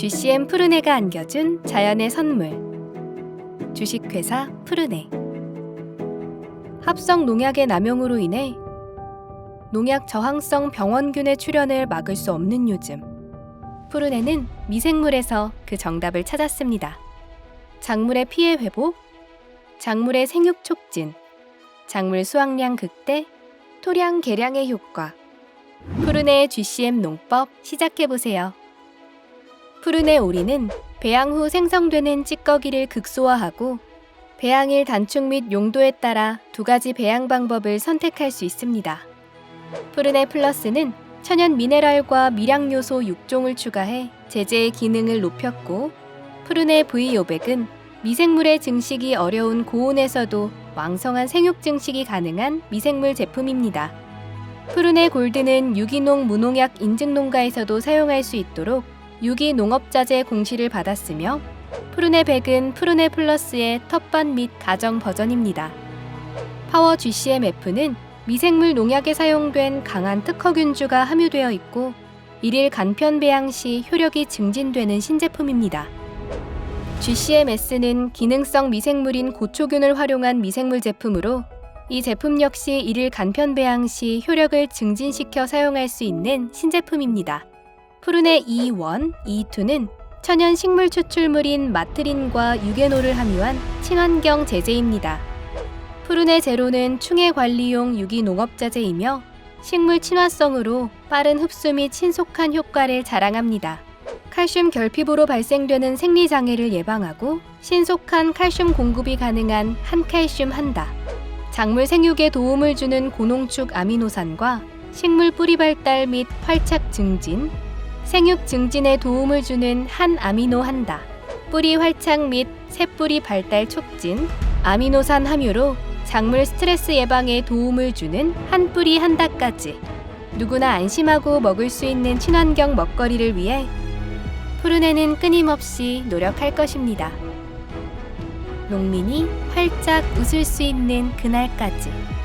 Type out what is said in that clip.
GCM 푸르네가 안겨준 자연의 선물. 주식회사 푸르네. 합성 농약의 남용으로 인해 농약 저항성 병원균의 출현을 막을 수 없는 요즘. 푸르네는 미생물에서 그 정답을 찾았습니다. 작물의 피해 회복, 작물의 생육 촉진, 작물 수확량 극대, 토량 개량의 효과. 푸르네의 GCM 농법 시작해 보세요. 푸르네 오리는 배양 후 생성되는 찌꺼기를 극소화하고 배양일 단축 및 용도에 따라 두 가지 배양 방법을 선택할 수 있습니다. 푸르네 플러스는 천연 미네랄과 미량 요소 6종을 추가해 제재의 기능을 높였고 푸르네 V500은 미생물의 증식이 어려운 고온에서도 왕성한 생육 증식이 가능한 미생물 제품입니다. 푸르네 골드는 유기농 무농약 인증 농가에서도 사용할 수 있도록 유기 농업자재 공시를 받았으며 푸르네 100은 푸르네 플러스의 텃밭 및 가정 버전입니다. 파워 GCMF는 미생물 농약에 사용된 강한 특허균주가 함유되어 있고 일일 간편 배양 시 효력이 증진되는 신제품입니다. GCMS는 기능성 미생물인 고초균을 활용한 미생물 제품으로 이 제품 역시 일일 간편 배양 시 효력을 증진시켜 사용할 수 있는 신제품입니다. 푸르네 E1, E2는 천연 식물 추출물인 마트린과 유게놀을 함유한 친환경 제제입니다. 푸르네 제로는 충해 관리용 유기 농업자재이며 식물 친화성으로 빠른 흡수 및 신속한 효과를 자랑합니다. 칼슘 결핍으로 발생되는 생리 장애를 예방하고 신속한 칼슘 공급이 가능한 한칼슘 한다. 작물 생육에 도움을 주는 고농축 아미노산과 식물 뿌리 발달 및 활착 증진, 생육 증진에 도움을 주는 한 아미노 한다. 뿌리 활착 및 새뿌리 발달 촉진, 아미노산 함유로 작물 스트레스 예방에 도움을 주는 한 뿌리 한다까지 누구나 안심하고 먹을 수 있는 친환경 먹거리를 위해 푸르네는 끊임없이 노력할 것입니다. 농민이 활짝 웃을 수 있는 그날까지.